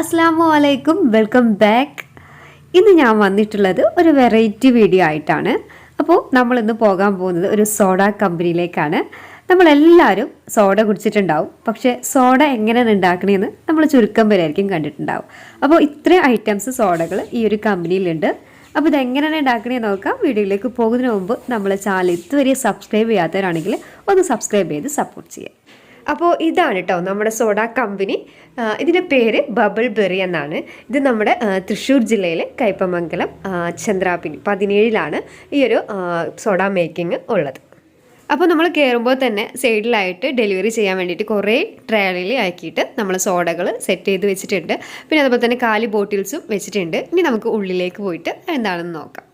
അസ്സാം അലൈക്കും welcome back ഇന്ന് ഞാൻ വന്നിട്ടുള്ളത് ഒരു വെറൈറ്റി വീഡിയോ ആയിട്ടാണ്. അപ്പോൾ നമ്മൾ ഇന്ന് പോകാൻ പോകുന്നത് ഒരു സോഡ കമ്പനിയിലേക്കാണ് നമ്മളെല്ലാവരും സോഡ കുടിച്ചിട്ടുണ്ടാവും. പക്ഷേ സോഡ എങ്ങനെയാണ് ഉണ്ടാക്കണമെന്ന് നമ്മൾ ചുരുക്കം പേരായിരിക്കും കണ്ടിട്ടുണ്ടാവും. അപ്പോൾ ഇത്രയും ഐറ്റംസ് സോഡകൾ ഈ ഒരു കമ്പനിയിലുണ്ട് അപ്പോൾ ഇതെങ്ങനെയാണ് ഉണ്ടാക്കണേ നോക്കാം. വീഡിയോയിലേക്ക് പോകുന്നതിന് മുമ്പ് നമ്മളെ ചാനൽ ഇതുവരെ സബ്സ്ക്രൈബ് ചെയ്യാത്തവരാണെങ്കിൽ ഒന്ന് സബ്സ്ക്രൈബ് ചെയ്ത് സപ്പോർട്ട് ചെയ്യാം അപ്പോൾ ഇതാണ് കേട്ടോ നമ്മുടെ സോഡ കമ്പനി. ഇതിന്റെ പേര് ബബിൾ ബെറി എന്നാണ്. ഇത് നമ്മുടെ തൃശ്ശൂർ ജില്ലയിലെ കയ്പമംഗലം ചന്ദ്രാപിനി പതിനേഴിലാണ് ഈ ഒരു സോഡ മേക്കിംഗ് ഉള്ളത്. അപ്പോൾ നമ്മൾ കയറുമ്പോൾ തന്നെ സൈഡിലായിട്ട് ഡെലിവറി ചെയ്യാൻ വേണ്ടിയിട്ട് കുറേ ട്രയലിൽ ആക്കിയിട്ട് നമ്മൾ സോഡകൾ സെറ്റ് ചെയ്ത് വെച്ചിട്ടുണ്ട്. പിന്നെ അതുപോലെ തന്നെ കാലി ബോട്ടിൽസും വെച്ചിട്ടുണ്ട്. ഇനി നമുക്ക് ഉള്ളിലേക്ക് പോയിട്ട് എന്താണെന്ന് നോക്കാം.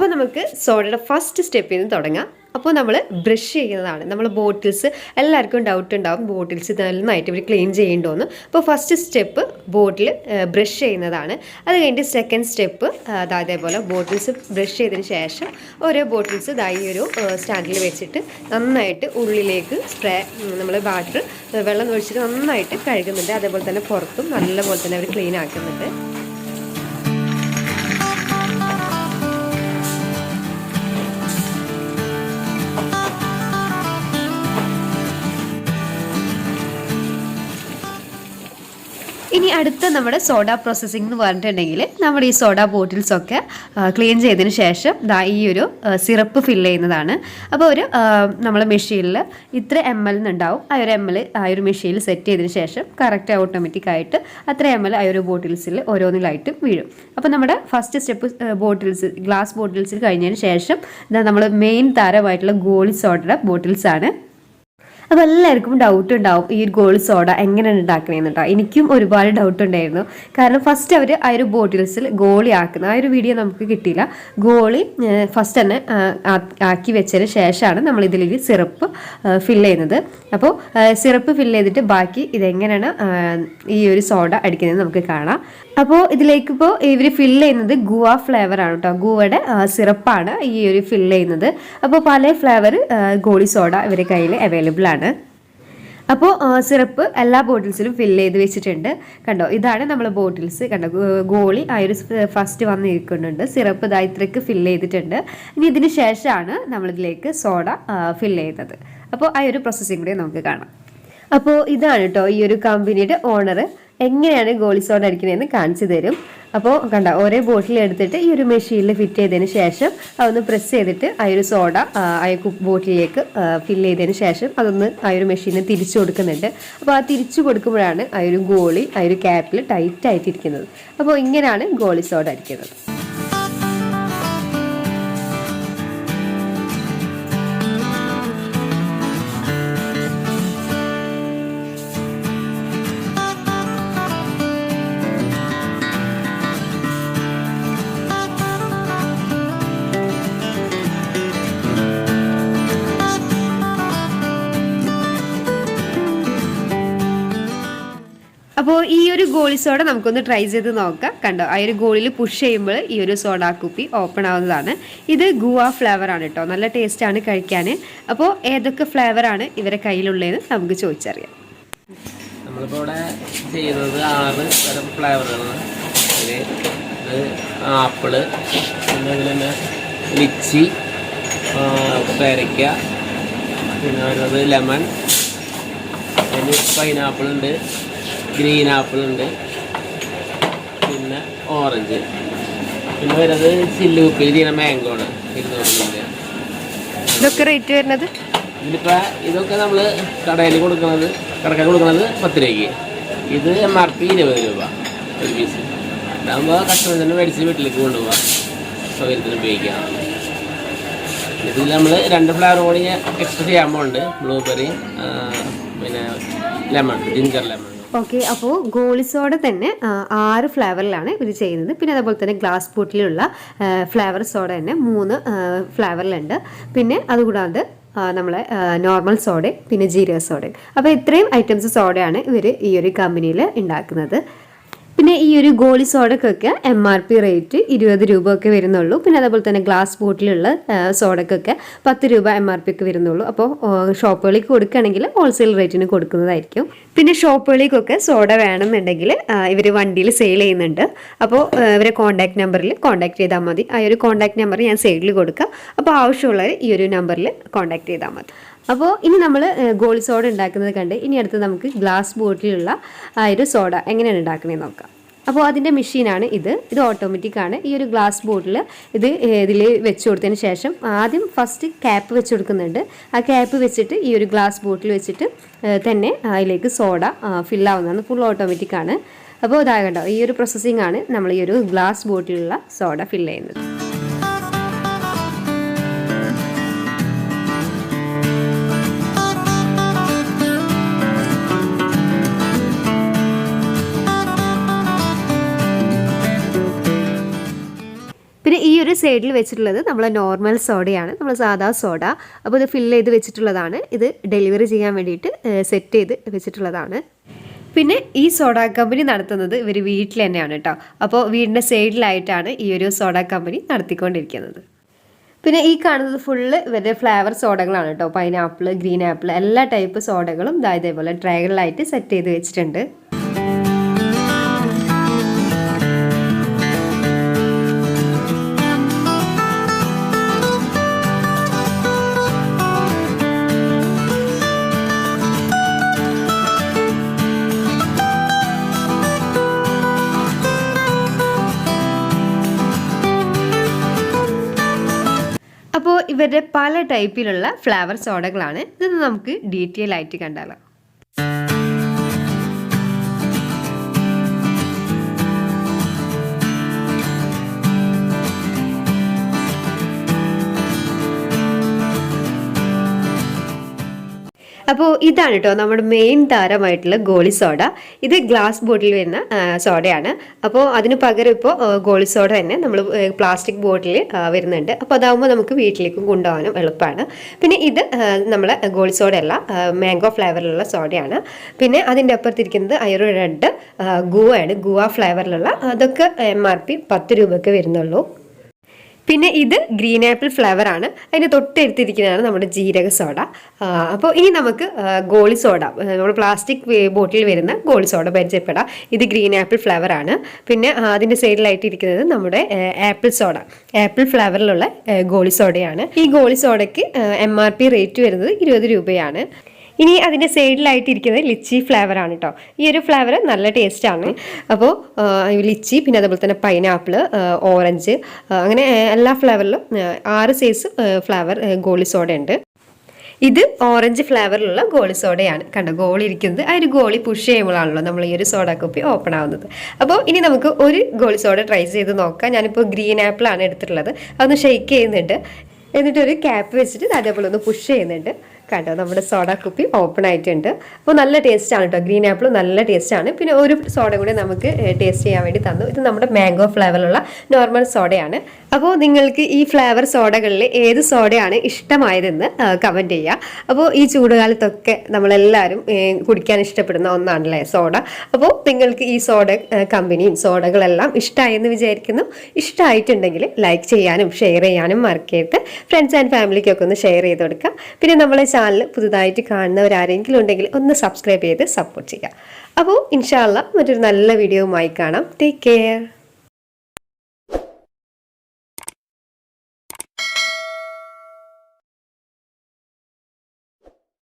അപ്പോൾ നമുക്ക് സോഡയുടെ ഫസ്റ്റ് സ്റ്റെപ്പിൽ നിന്ന് തുടങ്ങാം. അപ്പോൾ നമ്മൾ ബ്രഷ് ചെയ്യുന്നതാണ്. നമ്മൾ ബോട്ടിൽസ് എല്ലാവർക്കും ഡൗട്ട് ഉണ്ടാവും ബോട്ടിൽസ് നന്നായിട്ട് ഇവർ ക്ലീൻ ചെയ്യേണ്ടോന്ന്. അപ്പോൾ ഫസ്റ്റ് സ്റ്റെപ്പ് ബോട്ടിൽ ബ്രഷ് ചെയ്യുന്നതാണ്. അത് കഴിഞ്ഞിട്ട് സെക്കൻഡ് സ്റ്റെപ്പ് അതേപോലെ ബോട്ടിൽസ് ബ്രഷ് ചെയ്തതിന് ശേഷം ഓരോ ബോട്ടിൽസ് ഇതായി ഒരു സ്റ്റാൻഡിൽ വെച്ചിട്ട് നന്നായിട്ട് ഉള്ളിലേക്ക് സ്പ്രേ നമ്മൾ വാട്ടർ വെള്ളം ഒഴിച്ചിട്ട് നന്നായിട്ട് കഴുകുന്നുണ്ട്. അതേപോലെ തന്നെ പുറത്തും നല്ലപോലെ തന്നെ അവർ ക്ലീൻ ആക്കുന്നുണ്ട്. അടുത്ത നമ്മുടെ സോഡ പ്രോസസ്സിംഗ് എന്ന് പറഞ്ഞിട്ടുണ്ടെങ്കിൽ നമ്മുടെ ഈ സോഡ ബോട്ടിൽസ് ഒക്കെ ക്ലീൻ ചെയ്തതിന് ശേഷം ദാ ഈ ഒരു സിറപ്പ് ഫില്ല് ചെയ്യുന്നതാണ്. അപ്പോൾ ഒരു നമ്മളെ മെഷീനിൽ ഇത്ര എം എൽ ഉണ്ടാവും ആ ഒരു എം എൽ ആ ഒരു മെഷീനിൽ സെറ്റ് ചെയ്തതിന് ശേഷം കറക്റ്റ് ഓട്ടോമാറ്റിക് ആയിട്ട് അത്ര എം എൽ ആ ഒരു ബോട്ടിൽസിൽ ഓരോന്നിലായിട്ട് വീഴും. അപ്പോൾ നമ്മുടെ ഫസ്റ്റ് സ്റ്റെപ്പ് ബോട്ടിൽസ് ഗ്ലാസ് ബോട്ടിൽസിൽ കഴിഞ്ഞതിന് ശേഷം നമ്മൾ മെയിൻ താരമായിട്ടുള്ള ഗോളി സോഡയുടെ ബോട്ടിൽസാണ് അപ്പോൾ എല്ലാവർക്കും ഡൗട്ട് ഉണ്ടാവും ഈ ഒരു ഗോൾഡ് സോഡ എങ്ങനെയാണ് ഉണ്ടാക്കണേന്ന് എനിക്കും ഒരുപാട് ഡൗട്ട് ഉണ്ടായിരുന്നു. കാരണം ഫസ്റ്റ് അവർ ആ ഒരു ബോട്ടിൽസിൽ ഗോളി ആക്കുന്ന ആ ഒരു വീഡിയോ നമുക്ക് കിട്ടിയില്ല. ഗോളി ഫസ്റ്റ് തന്നെ ആക്കി വെച്ചതിന് ശേഷമാണ് നമ്മൾ ഇതിലേക്ക് സിറപ്പ് ഫില്ല് ചെയ്യുന്നത്. അപ്പോൾ സിറപ്പ് ഫില്ല് ചെയ്തിട്ട് ബാക്കി ഇതെങ്ങനെയാണ് ഈ ഒരു സോഡ അടിക്കുന്നത് നമുക്ക് കാണാം. അപ്പോൾ ഇതിലേക്ക് ഇപ്പോൾ ഇവർ ഫില്ല് ചെയ്യുന്നത് ഗുവ ഫ്ലേവർ ആണ് കേട്ടോ ഗുവയുടെ സിറപ്പാണ് ഈ ഒരു ഫില്ല് ചെയ്യുന്നത്. അപ്പോൾ പല ഫ്ലേവർ ഗോളി സോഡ ഇവരുടെ കയ്യിൽ അവൈലബിൾ ആണ്. അപ്പോൾ സിറപ്പ് എല്ലാ ബോട്ടിൽസിലും ഫില്ല് ചെയ്ത് വെച്ചിട്ടുണ്ട്. കണ്ടോ ഇതാണ് നമ്മൾ ബോട്ടിൽസ്. കണ്ടോ ഗോളി ആ ഒരു ഫസ്റ്റ് വന്നിരിക്കുന്നുണ്ട് സിറപ്പ് ഇതാ ഇത്രയ്ക്ക് ഫില്ല് ചെയ്തിട്ടുണ്ട്. ഇനി ഇതിന് ശേഷമാണ് നമ്മളിതിലേക്ക് സോഡ ഫില്ല് ചെയ്യുന്നത്. അപ്പോൾ ആ ഒരു പ്രോസസ്സിംഗ് കൂടെ നമുക്ക് കാണാം. അപ്പോൾ ഇതാണ് കേട്ടോ ഈ ഒരു കമ്പനിയുടെ ഓണർ എങ്ങനെയാണ് ഗോളി സോഡ അടിക്കുന്നതെന്ന് കാണിച്ചു തരും. അപ്പോൾ കണ്ട ഒരേ ബോട്ടിൽ എടുത്തിട്ട് ഈ ഒരു മെഷീനിൽ ഫിറ്റ് ചെയ്തതിന് ശേഷം അതൊന്ന് പ്രസ് ചെയ്തിട്ട് ആ ഒരു സോഡ ആ ബോട്ടിലേക്ക് ഫില്ല് ചെയ്തതിന് ശേഷം അതൊന്ന് ആ ഒരു മെഷീനിൽ തിരിച്ചു കൊടുക്കുന്നുണ്ട്. അപ്പോൾ ആ തിരിച്ചു കൊടുക്കുമ്പോഴാണ് ആ ഒരു ഗോളി ആ ഒരു ക്യാപ്പിൽ ടൈറ്റ് ആയിട്ടിരിക്കുന്നത്. അപ്പോൾ ഇങ്ങനെയാണ് ഗോളി സോഡ അടിക്കുന്നത്. അപ്പോൾ ഈ ഒരു ഗോളി സോഡ നമുക്കൊന്ന് ട്രൈ ചെയ്ത് നോക്കാം. കണ്ടോ? ആ ഒരു ഗോളിൽ പുഷ് ചെയ്യുമ്പോൾ ഈ ഒരു സോഡ കുപ്പി ഓപ്പൺ ആവുന്നതാണ്. ഇത് ഗുവ ഫ്ലേവർ ആണ് കേട്ടോ. നല്ല ടേസ്റ്റ് ആണ് കഴിക്കാൻ. അപ്പോൾ ഏതൊക്കെ ഫ്ലേവർ ആണ് ഇവരെ കയ്യിലുള്ളതെന്ന് നമുക്ക് ചോദിച്ചറിയാം. നമ്മളിപ്പോൾ ഇവിടെ ചെയ്തത് ആറ് തരം ഫ്ലേവറുകളാണ് അതിൽ ഇത് ആപ്പിൾ പിന്നെ അതിൽ തന്നെ ലിച്ചി പേരയ്ക്ക പിന്നെ വരുന്നത് ലെമൺ അതിന് പൈനാപ്പിൾ ഉണ്ട് ഗ്രീൻ ആപ്പിൾ ഉണ്ട് പിന്നെ ഓറഞ്ച് പിന്നെ വരുന്നത് ചില്ലു ഉപ്പിൽ ചെയ്യുന്ന മാംഗോ ആണ് ഇതൊക്കെ റേറ്റ് വരുന്നത്? ഇതിപ്പോ ഇതൊക്കെ നമ്മൾ കടയിൽ കൊടുക്കുന്നത് കടക്കാർ കൊടുക്കുന്നത് പത്ത് രൂപയ്ക്ക് ഇത് എം ആർ പി ഇരുപത് രൂപ ഒരു പീസ് ഇതാകുമ്പോൾ തന്നെ മേടിച്ച് വീട്ടിലേക്ക് കൊണ്ടുപോകാം സൗകര്യത്തിന് ഉപയോഗിക്കാം ഇതിൽ നമ്മൾ രണ്ട് ഫ്ലേവർ കൂടി എക്സ്ട്രാ ചെയ്യാൻ പോകുന്നുണ്ട് ബ്ലൂബെറി പിന്നെ lemon ginger lemon okay goli goalie സോഡ തന്നെ ആറ് ഫ്ലേവറിലാണ് ഇവർ ചെയ്യുന്നത്. പിന്നെ അതേപോലെ തന്നെ ഗ്ലാസ് ബോട്ടിലുള്ള ഫ്ലേവർ സോഡ തന്നെ മൂന്ന് ഫ്ലേവറിലുണ്ട്. പിന്നെ അതുകൂടാതെ നമ്മളെ നോർമൽ സോഡയും പിന്നെ ജീരക സോഡയും. അപ്പോൾ ഇത്രയും ഐറ്റംസ് സോഡയാണ് ഇവർ ഈ ഒരു കമ്പനിയിൽ ഉണ്ടാക്കുന്നത്. പിന്നെ ഈ ഒരു ഗോളി സോഡക്കൊക്കെ എം ആർ പി റേറ്റ് ഇരുപത് രൂപ ഒക്കെ വരുന്നുള്ളൂ. പിന്നെ അതേപോലെ തന്നെ ഗ്ലാസ് ബോട്ടിലുള്ള സോഡക്കൊക്കെ പത്ത് രൂപ എം ആർ പി ഒക്കെ വരുന്നുള്ളൂ. അപ്പോൾ ഷോപ്പുകളിൽ കൊടുക്കുകയാണെങ്കിൽ ഹോൾസെയിൽ റേറ്റിന് കൊടുക്കുന്നതായിരിക്കും. പിന്നെ ഷോപ്പുകളിലേക്കൊക്കെ സോഡ വേണമെന്നുണ്ടെങ്കിൽ ഇവർ വണ്ടിയിൽ സെയിൽ ചെയ്യുന്നുണ്ട്. അപ്പോൾ ഇവരെ കോൺടാക്ട് നമ്പറിൽ കോൺടാക്ട് ചെയ്താൽ മതി. ആ ഒരു കോൺടാക്ട് നമ്പർ ഞാൻ സൈഡിൽ കൊടുക്കാം. അപ്പോൾ ആവശ്യമുള്ളവർ ഈ ഒരു നമ്പറിൽ കോൺടാക്ട് ചെയ്താൽ മതി. അപ്പോൾ ഇനി നമ്മൾ ഗോൾഡ് സോഡ ഉണ്ടാക്കുന്നത് കണ്ട് ഇനി അടുത്ത് നമുക്ക് ഗ്ലാസ് ബോട്ടിലുള്ള ആ ഒരു സോഡ എങ്ങനെയാണ് ഉണ്ടാക്കണേന്ന് നോക്കാം. അപ്പോൾ അതിന്റെ മെഷീനാണ് ഇത്. ഇത് ഓട്ടോമാറ്റിക് ആണ്. ഈ ഒരു ഗ്ലാസ് ബോട്ടിൽ ഇത് ഇതിൽ വെച്ച് കൊടുത്തതിന് ശേഷം ആദ്യം ഫസ്റ്റ് ക്യാപ്പ് വെച്ച് കൊടുക്കുന്നുണ്ട്. ആ ക്യാപ്പ് വെച്ചിട്ട് ഈ ഒരു ഗ്ലാസ് ബോട്ടിൽ വെച്ചിട്ട് തന്നെ അതിലേക്ക് സോഡ ഫില്ലാവുന്നതാണ് ഫുൾ ഓട്ടോമാറ്റിക് ആണ്. അപ്പോൾ ഇതാകണ്ടോ ഈ ഒരു പ്രോസസ്സിംഗ് ആണ് നമ്മൾ ഈ ഒരു ഗ്ലാസ് ബോട്ടിലുള്ള സോഡ ഫില്ല് ചെയ്യുന്നത്. ഒരു സൈഡിൽ വെച്ചിട്ടുള്ളത് നമ്മൾ നോർമൽ സോഡയാണ് നമ്മൾ സാധാ സോഡ അപ്പോൾ ഇത് ഫില്ല് ചെയ്ത് വെച്ചിട്ടുള്ളതാണ്. ഇത് ഡെലിവറി ചെയ്യാൻ വേണ്ടിയിട്ട് സെറ്റ് ചെയ്ത് വെച്ചിട്ടുള്ളതാണ്. പിന്നെ ഈ സോഡ കമ്പനി നടത്തുന്നത് ഇവർ വീട്ടിൽ തന്നെയാണ് കേട്ടോ. അപ്പോൾ വീടിന്റെ സൈഡിലായിട്ടാണ് ഈ ഒരു സോഡ കമ്പനി നടത്തിക്കൊണ്ടിരിക്കുന്നത്. പിന്നെ ഈ കാണുന്നത് ഫുള്ള് ഇവരുടെ ഫ്ലേവർ സോഡകളാണ് കേട്ടോ. പൈനാപ്പിൾ ഗ്രീൻ ആപ്പിൾ എല്ലാ ടൈപ്പ് സോഡകളും ദാ ഇതേപോലെ ട്രൈകളിലായിട്ട് സെറ്റ് ചെയ്ത് വെച്ചിട്ടുണ്ട്. അപ്പോൾ ഇവരുടെ പല ടൈപ്പിലുള്ള ഫ്ലേവർ സോഡകളാണ് ഇത് നമുക്ക് ഡീറ്റെയിൽ ആയിട്ട് കണ്ടാലോ. അപ്പോൾ ഇതാണ് കേട്ടോ നമ്മുടെ മെയിൻ താരമായിട്ടുള്ള ഗോളി സോഡ. ഇത് ഗ്ലാസ് ബോട്ടിൽ വരുന്ന സോഡയാണ്. അപ്പോൾ അതിന് പകരം ഇപ്പോൾ ഗോളി സോഡ തന്നെ നമ്മൾ പ്ലാസ്റ്റിക് ബോട്ടിൽ വരുന്നുണ്ട്. അപ്പോൾ അതാകുമ്പോൾ നമുക്ക് വീട്ടിലേക്കും കൊണ്ടുപോകാനും എളുപ്പമാണ് പിന്നെ ഇത് നമ്മളെ ഗോളി സോഡ അല്ല മാംഗോ ഫ്ലേവറിലുള്ള സോഡയാണ്. പിന്നെ അതിന്റെ അപ്പുറത്തിരിക്കുന്നത് അയറു റെഡ് ഗുവയാണ്. ഗുവ ഫ്ലേവറിലുള്ള അതൊക്കെ എം ആർ പി പത്ത് രൂപയ്ക്ക് വരുന്നുള്ളൂ. പിന്നെ ഇത് ഗ്രീൻ ആപ്പിൾ ഫ്ലേവർ ആണ്. അതിന് തൊട്ടെടുത്തിരിക്കുന്നതാണ് നമ്മുടെ ജീരക സോഡ. അപ്പോൾ ഇനി നമുക്ക് ഗോളി സോഡ നമ്മുടെ പ്ലാസ്റ്റിക് ബോട്ടിൽ വരുന്ന ഗോളി സോഡ പരിചയപ്പെടാം. ഇത് ഗ്രീൻ ആപ്പിൾ ഫ്ലേവർ ആണ്. പിന്നെ അതിന്റെ സൈഡിലായിട്ട് ഇരിക്കുന്നത് നമ്മുടെ ആപ്പിൾ സോഡ. ആപ്പിൾ ഫ്ലേവറിലുള്ള ഗോളി സോഡയാണ്. ഈ ഗോളി സോഡയ്ക്ക് എം ആർ പി റേറ്റ് വരുന്നത് ഇരുപത് രൂപയാണ്. ഇനി അതിന്റെ സൈഡിലായിട്ട് ഇരിക്കുന്നത് ലിച്ചി ഫ്ലേവർ ആണ് കേട്ടോ ഈ ഒരു ഫ്ലേവർ നല്ല ടേസ്റ്റാണ് അപ്പോൾ ലിച്ചി പിന്നെ അതുപോലെ തന്നെ പൈനാപ്പിൾ ഓറഞ്ച് അങ്ങനെ എല്ലാ ഫ്ലേവറിലും ആറ് സൈസ് ഫ്ലേവർ ഗോളി സോഡ ഉണ്ട്. ഇത് ഓറഞ്ച് ഫ്ലേവറിലുള്ള ഗോളി സോഡയാണ് കണ്ടോ ഗോളി ഇരിക്കുന്നത് ആ ഒരു ഗോളി പുഷ് ചെയ്യുമ്പോഴാണല്ലോ നമ്മൾ ഈ ഒരു സോഡ കുപ്പി ഓപ്പൺ ആവുന്നത്. അപ്പോൾ ഇനി നമുക്ക് ഒരു ഗോളി സോഡ ട്രൈ ചെയ്ത് നോക്കാം. ഞാനിപ്പോൾ ഗ്രീൻ ആപ്പിളാണ് എടുത്തിട്ടുള്ളത്. അതൊന്ന് ഷെയ്ക്ക് ചെയ്യുന്നുണ്ട്. എന്നിട്ടൊരു ക്യാപ്പ് വെച്ചിട്ട് അതേപോലെ ഒന്ന് പുഷ് ചെയ്യുന്നുണ്ട്. കണ്ടോ നമ്മുടെ സോഡ കുപ്പി ഓപ്പൺ ആയിട്ടുണ്ട്. അപ്പോൾ നല്ല ടേസ്റ്റ് ആണ് കേട്ടോ ഗ്രീൻ ആപ്പിൾ നല്ല ടേസ്റ്റ് ആണ്. പിന്നെ ഒരു സോഡ കൂടി നമുക്ക് ടേസ്റ്റ് ചെയ്യാൻ വേണ്ടി തന്നു. ഇത് നമ്മുടെ മാംഗോ ഫ്ലേവറിലുള്ള നോർമൽ സോഡയാണ്. അപ്പോൾ നിങ്ങൾക്ക് ഈ ഫ്ലേവർ സോഡകളിൽ ഏത് സോഡയാണ് ഇഷ്ടമായതെന്ന് കമന്റ് ചെയ്യുക അപ്പോൾ ഈ ചൂടുകാലത്തൊക്കെ നമ്മളെല്ലാവരും കുടിക്കാൻ ഇഷ്ടപ്പെടുന്ന ഒന്നാണല്ലേ സോഡ. അപ്പോൾ നിങ്ങൾക്ക് ഈ സോഡ കമ്പനിയും സോഡകളെല്ലാം ഇഷ്ടമായെന്ന് വിചാരിക്കുന്നു. ഇഷ്ടമായിട്ടുണ്ടെങ്കിൽ ലൈക്ക് ചെയ്യാനും ഷെയർ ചെയ്യാനും മറക്കരുത്. ഫ്രണ്ട്സ് ആൻഡ് ഫാമിലിക്കൊക്കെ ഒന്ന് ഷെയർ ചെയ്ത് കൊടുക്കുക പിന്നെ നമ്മളെ ചാനൽ പുതുതായിട്ട് കാണുന്നവരാരെങ്കിലും ഉണ്ടെങ്കിൽ ഒന്ന് സബ്സ്ക്രൈബ് ചെയ്ത് സപ്പോർട്ട് ചെയ്യുക. അപ്പോൾ ഇൻഷാല്ല മറ്റൊരു നല്ല വീഡിയോവുമായി കാണാം. Take care